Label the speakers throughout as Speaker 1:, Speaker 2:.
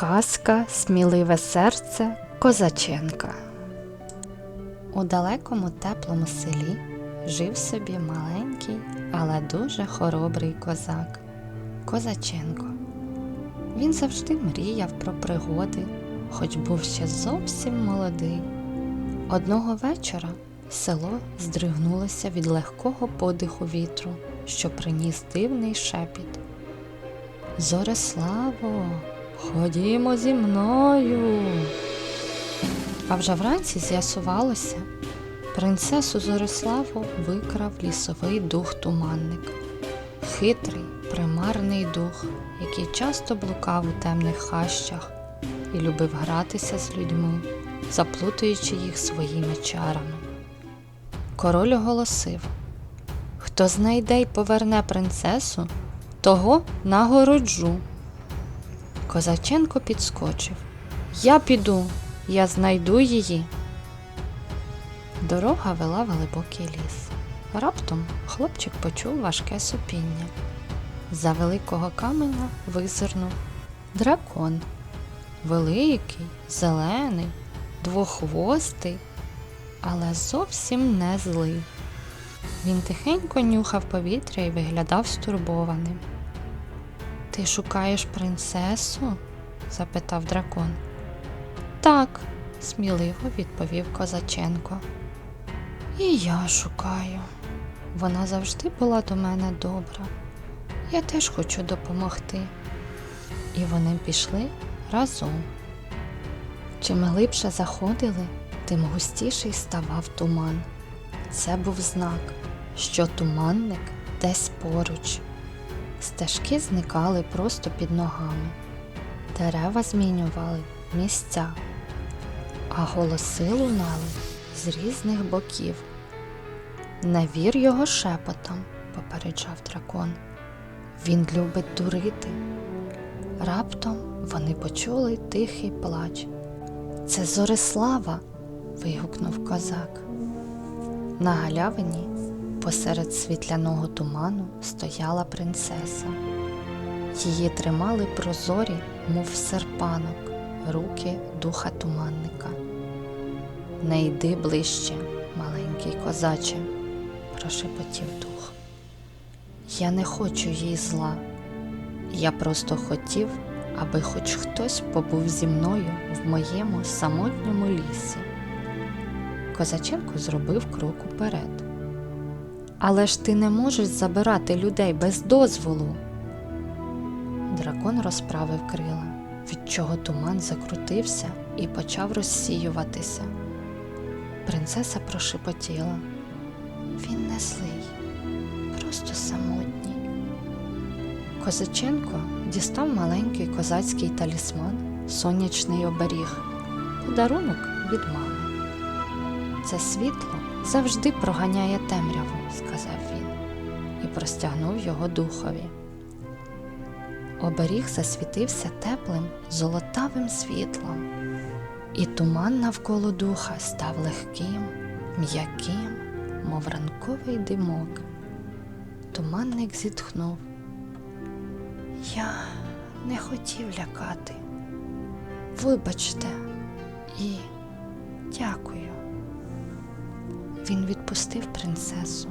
Speaker 1: Казка Сміливе серце Козаченка. У далекому теплому селі жив собі маленький, але дуже хоробрий козак Козаченко. Він завжди мріяв про пригоди, хоч був ще зовсім молодий. Одного вечора село здригнулося від легкого подиху вітру, що приніс дивний шепіт. Зориславо, ходімо зі мною. А вже вранці з'ясувалося, принцесу Зориславу викрав лісовий дух туманник, хитрий, примарний дух, який часто блукав у темних хащах і любив гратися з людьми, заплутуючи їх своїми чарами. Король оголосив Хто знайде й поверне принцесу, того нагороджу. Козаченко підскочив. Я піду, я знайду її. Дорога вела в глибокий ліс. Раптом хлопчик почув важке супіння. За великого каменя визирнув дракон. Великий, зелений, двохвостий, але зовсім не злий. Він тихенько нюхав повітря і виглядав стурбованим. Ти шукаєш принцесу? запитав дракон. Так, сміливо відповів Козаченко. І я шукаю. Вона завжди була до мене добра. Я теж хочу допомогти. І вони пішли разом. Чим глибше заходили, тим густіший ставав туман. Це був знак, що туманник десь поруч. Стежки зникали просто під ногами, дерева змінювали місця, а голоси лунали з різних боків. Не вір його шепотом, попереджав дракон. Він любить дурити. Раптом вони почули тихий плач. Це Зорислава. вигукнув козак. На галявині посеред світляного туману стояла принцеса. Її тримали прозорі, мов серпанок, руки духа туманника. Не йди ближче, маленький козаче, прошепотів дух. Я не хочу їй зла. Я просто хотів, аби хоч хтось побув зі мною в моєму самотньому лісі. Козаченко зробив крок уперед. Але ж ти не можеш забирати людей без дозволу. Дракон розправив крила, від чого туман закрутився і почав розсіюватися. Принцеса прошепотіла. Він не злий, просто самотній. Козаченко дістав маленький козацький талісман, сонячний оберіг, подарунок від мами. Це світло завжди проганяє темряву, сказав він і простягнув його духові. Оберіг засвітився теплим золотавим світлом, і туман навколо духа став легким, м'яким, мов ранковий димок. Туманник зітхнув. Я не хотів лякати. Вибачте і дякую. Він відпустив принцесу.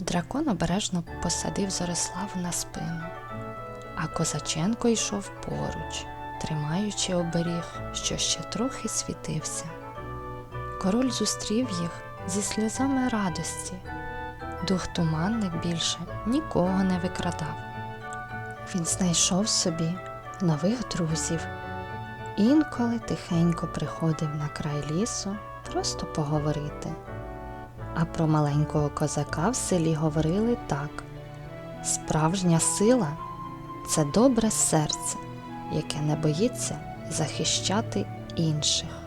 Speaker 1: Дракон обережно посадив Зориславу на спину, а Козаченко йшов поруч, тримаючи оберіг, що ще трохи світився. Король зустрів їх зі сльозами радості. Дух туманник більше нікого не викрадав. Він знайшов собі нових друзів. Інколи тихенько приходив на край лісу просто поговорити. А про маленького козака в селі говорили так: справжня сила це добре серце, яке не боїться захищати інших.